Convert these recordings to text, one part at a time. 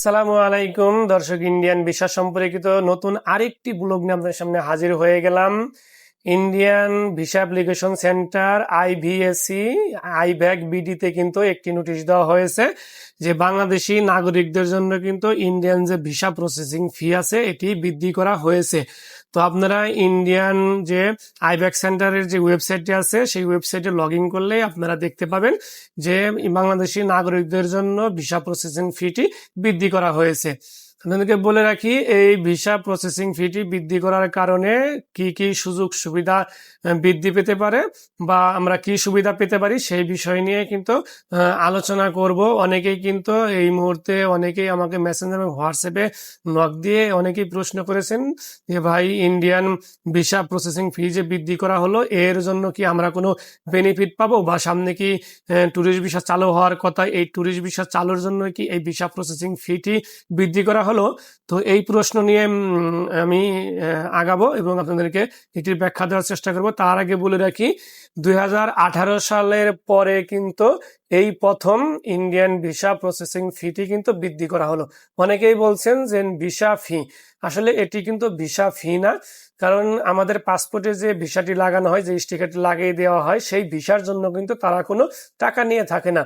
আসসালামু আলাইকুম, দর্শক ইন্ডিয়ান বিশ্বাস সম্পর্কিত নতুন আরেকটি ব্লগ নিয়ে আপনাদের সামনে হাজির হয়ে গেলাম। Indian visa application centre IVAC আইব্যাক বিডিতে কিন্তু একটি নোটিশ দেওয়া হয়েছে যে বাংলাদেশি নাগরিকদের জন্য কিন্তু ইন্ডিয়ান যে ভিসা প্রসেসিং ফি আছে, এটি বৃদ্ধি করা হয়েছে। তো আপনারা ইন্ডিয়ান যে আইব্যাক সেন্টারের যে ওয়েবসাইটটি আছে, সেই ওয়েবসাইটে লগ ইন করলে আপনারা দেখতে পাবেন যে বাংলাদেশি নাগরিকদের জন্য ভিসা প্রসেসিং ফিটি বৃদ্ধি করা হয়েছে। আপনাদেরকে বলে রাখি, এই ভিসা প্রসেসিং ফিটি বৃদ্ধি করার কারণে কি কি সুযোগ সুবিধা বৃদ্ধি পেতে পারে বা আমরা কি সুবিধা পেতে পারি সেই বিষয় নিয়ে কিন্তু আলোচনা করব। অনেকেই কিন্তু এই মুহূর্তে অনেকেই আমাকে মেসেঞ্জার এবং হোয়াটসঅ্যাপে নক দিয়ে অনেকেই প্রশ্ন করেছেন যে, ভাই ইন্ডিয়ান ভিসা প্রসেসিং ফি যে বৃদ্ধি করা হলো, এর জন্য কি আমরা কোনো বেনিফিট পাবো? বা সামনে কি ট্যুরিস্ট ভিসা চালু হওয়ার কথা, এই ট্যুরিস্ট ভিসা চালুর জন্য কি এই ভিসা প্রসেসিং ফিটি বৃদ্ধি করা হলো তো এই প্রশ্ন নিয়ে আমি আগাবো এবং আপনাদেরকে এটির ব্যাখ্যা দেওয়ার চেষ্টা করব। তার আগে বলে রাখি, দুই সালের পরে কিন্তু এই প্রথম ইন্ডিয়ান ভিসা প্রসেসিং ফিটি কিন্তু বৃদ্ধি করা হলো। অনেকেই বলছেন যে ভিসা ফি, আসলে এটি কিন্তু ভিসা ফি না। কারণ আমাদের পাসপোর্টে যে ভিসাটি লাগানো হয়, যে স্টিকারটি লাগিয়ে দেওয়া হয়, সেই ভিসার জন্য কিন্তু তারা কোনো টাকা নিয়ে থাকে না।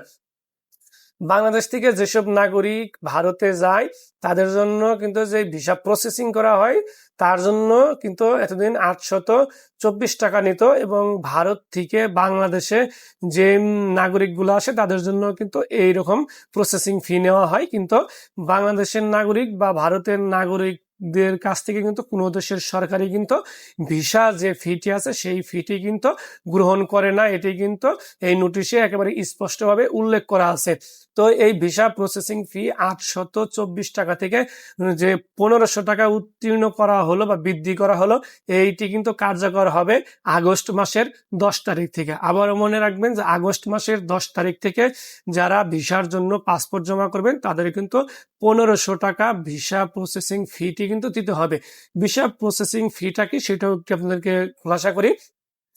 বাংলাদেশ থেকে যেসব নাগরিক ভারতে যায়, তাদের জন্য কিন্তু যে ভিসা প্রসেসিং করা হয়, তার জন্য কিন্তু এতদিন আটশত চব্বিশ টাকা নিত এবং ভারত থেকে বাংলাদেশে যে নাগরিকগুলো আসে, তাদের জন্য কিন্তু এইরকম প্রসেসিং ফি নেওয়া হয়। কিন্তু বাংলাদেশের নাগরিক বা ভারতের নাগরিকদের কাছ থেকে কিন্তু কোনো দেশের সরকারি কিন্তু ভিসা যে ফিটি আছে সেই ফিটি কিন্তু গ্রহণ করে না। এটি কিন্তু এই নোটিশে একেবারে স্পষ্টভাবে উল্লেখ করা আছে। তো এই ভিসা প্রসেসিং ফি আটশত চব্বিশ টাকা থেকে যে পনেরোশো টাকা উত্তীর্ণ করা হলো বা বৃদ্ধি করা হলো, এইটি কিন্তু কার্যকর হবে আগস্ট মাসের দশ তারিখ থেকে। আবার মনে রাখবেন যে আগস্ট মাসের দশ তারিখ থেকে যারা ভিসার জন্য পাসপোর্ট জমা করবেন, তাদের কিন্তু পনেরোশো টাকা ভিসা প্রসেসিং ফিটি কিন্তু দিতে হবে। ভিসা প্রসেসিং ফিটা কি? সেটাও একটু আপনাদেরকে খোলাসা করি।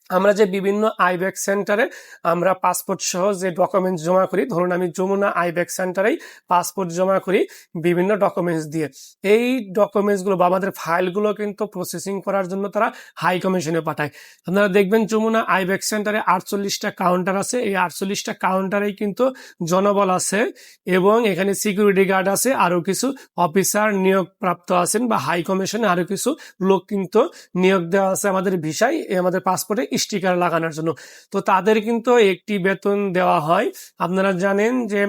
আমরা যে বিভিন্ন আইব্যাক সেন্টারে আমরা পাসপোর্ট সহ যে ডকুমেন্টস জমা করি, ধরুন আমি যমুনা আইব্যাক সেন্টারেই পাসপোর্ট জমা করি বিভিন্ন ডকুমেন্টস দিয়ে। এই ডকুমেন্টসগুলো বা আমাদের ফাইলগুলো কিন্তু প্রসেসিং করার জন্য তারা হাই কমিশনে পাঠায়। আপনারা দেখবেন যমুনা আইব্যাক সেন্টারে আটচল্লিশটা কাউন্টার আছে। এই আটচল্লিশটা কাউন্টারেই কিন্তু জনবল আছে এবং এখানে সিকিউরিটি গার্ড আছে আরও কিছু অফিসার নিয়োগ প্রাপ্ত আছেন বা হাই কমিশনে আরও কিছু লোক কিন্তু নিয়োগ দেওয়া আছে আমাদের ভিসায়। আমাদের পাসপোর্টে স্টিকার লাগানোর জন্য। তো তাদের কিন্তু একটি বেতন দেওয়া হয়। আপনারা জানেন যে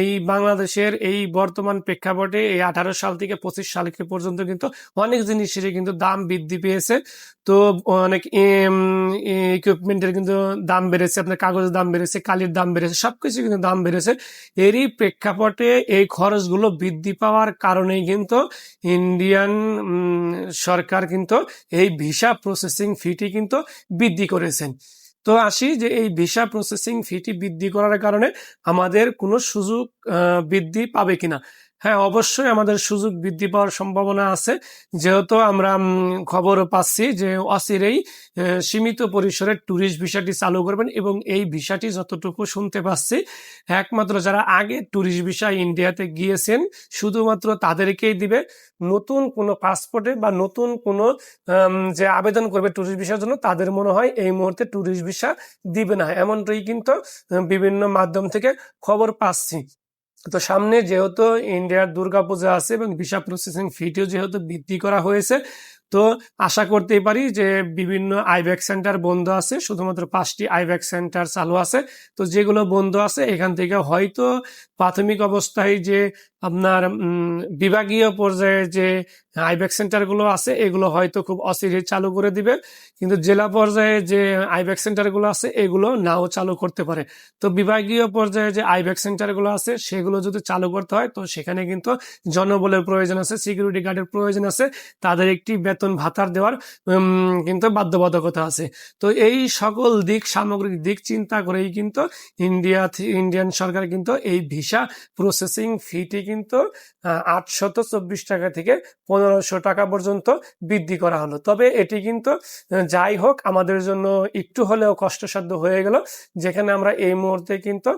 এই বাংলাদেশের এই বর্তমান প্রেক্ষাপটে এই আঠারো সাল থেকে পঁচিশ সাল পর্যন্ত কিন্তু অনেক জিনিসেরই কিন্তু দাম বৃদ্ধি পেয়েছে। তো অনেক ইকুইপমেন্টের কিন্তু দাম বেড়েছে, আপনার কাগজের দাম বেড়েছে, কালির দাম বেড়েছে সবকিছু কিন্তু দাম বেড়েছে। এরই প্রেক্ষাপটে এই খরচগুলো বৃদ্ধি পাওয়ার কারণেই কিন্তু ইন্ডিয়ান সরকার কিন্তু এই ভিসা প্রসেসিং ফিটি কিন্তু বৃদ্ধি করেছেন। তো আসি যে এই ভিসা প্রসেসিং ফিটি বৃদ্ধি করার কারণে আমাদের কোনো সুযোগ বৃদ্ধি পাবে কিনা। হ্যাঁ অবশ্যই আমাদের সুযোগ বৃদ্ধি পাওয়ার সম্ভাবনা আছে। যেহেতু আমরা উম, খবরও পাচ্ছি যে অচিরেই সীমিত পরিসরে ট্যুরিস্ট ভিসাটি চালু করবেন এবং এই ভিসাটি যতটুকু শুনতে পাচ্ছি একমাত্র যারা আগে ট্যুরিস্ট ভিসা ইন্ডিয়াতে গিয়েছেন শুধুমাত্র তাদেরকেই দিবে। নতুন কোনো পাসপোর্টে বা নতুন কোনো যে আবেদন করবে ট্যুরিস্ট ভিসার জন্য তাদের মনে হয় এই মুহূর্তে ট্যুরিস্ট ভিসা দিবে না। এমনটাই কিন্তু বিভিন্ন মাধ্যম থেকে খবর পাচ্ছি। তো সামনে যেহেতু ইন্ডিয়ার দুর্গাপূজা আছে এবং ভিসা প্রসেসিং ফিটিও যেহেতু বৃদ্ধি করা হয়েছে তো আশা করতেই পারি যে বিভিন্ন আইব্যাক সেন্টার বন্ধ আছে, শুধুমাত্র পাঁচটি আইব্যাক সেন্টার চালু আছে। তো যেগুলো বন্ধ আছে, এখান থেকে হয়তো প্রাথমিক অবস্থায় যে আপনার বিভাগীয় পর্যায়ে যে আইব্যাক সেন্টারগুলো আছে, এগুলো হয়তো খুব অচিরে চালু করে দিবে। কিন্তু জেলা পর্যায়ে যে আইব্যাক সেন্টারগুলো আছে, এগুলো নাও চালু করতে পারে। তো বিভাগীয় পর্যায়ে যে আইব্যাক সেন্টারগুলো আছে, সেগুলো যদি চালু করতে হয়, তো সেখানে কিন্তু জনবলের প্রয়োজন আছে, সিকিউরিটি গার্ডের প্রয়োজন আছে। তাদের একটি বেতন ভাতার দেওয়ার কিন্তু বাধ্যবাধকতা আছে। তো এই সকল দিক, সামগ্রিক দিক চিন্তা করেই কিন্তু ইন্ডিয়া ইন্ডিয়ান সরকার কিন্তু এই ভিসা প্রসেসিং ফিটি কিন্তু আটশত চব্বিশ টাকা থেকে পনেরোশো টাকা পর্যন্ত বৃদ্ধি করা হলো। তবে এটি কিন্তু যাই হোক, আমাদের জন্য একটু হলেও কষ্টসাধ্য হয়ে গেল, যেখানে আমরা এই মুহূর্তে কিন্তু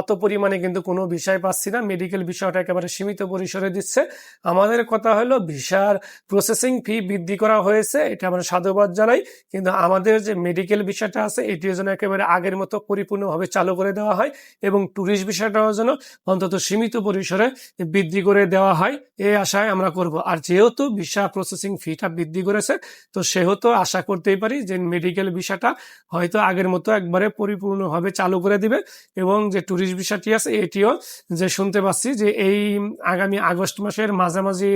অত পরিমাণে কিন্তু কোনো বিষয় পাচ্ছি না। মেডিকেল বিষয়টা একেবারে সীমিত পরিসরে দিচ্ছে। আমাদের কথা হলো, ভিসার প্রসেসিং ফি বৃদ্ধি করা হয়েছে, এটা আমরা সাধুবাদ জানাই। কিন্তু আমাদের যে মেডিকেল বিষয়টা আছে, এটিও যেন একেবারে আগের মতো পরিপূর্ণভাবে চালু করে দেওয়া হয় এবং ট্যুরিস্ট বিষয়টাও যেন অন্তত সীমিত পরিসরে বৃদ্ধি করে দেওয়া হয়। এই আশায় আমরা করব। যেহেতু ভিসা প্রসেসিং ফিটা বৃদ্ধি করেছে, তো সেহেতু আশা করতেই পারি যে মেডিকেল ভিসাটা হয়তো আগের মতো একবারে পরিপূর্ণভাবে চালু করে দিবে এবং যে ট্যুরিস্ট ভিসাটি আছে, এটিও যে শুনতে পাচ্ছি যে এই আগামী আগস্ট মাসের মাঝামাঝি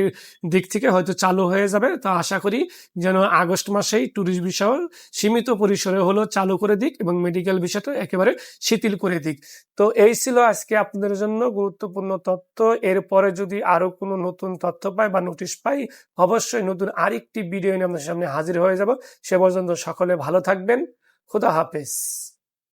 দিক থেকে হয়তো চালু হয়ে যাবে। তো আশা করি যেন আগস্ট মাসেই ট্যুরিস্ট ভিসাও সীমিত পরিসরে হলো চালু করে দিক এবং মেডিকেল ভিসাটা একেবারে শিথিল করে দিক। তো এই ছিল আজকে আপনাদের জন্য গুরুত্বপূর্ণ তথ্য। এরপরে যদি আরও কোনো নতুন তথ্য পায় বা নোটিশ পাই, অবশ্যই নতুন আরেকটি ভিডিও নিয়ে আপনার সামনে হাজির হয়ে যাব। সে পর্যন্ত সকলে ভালো থাকবেন। খুদা হাফেজ।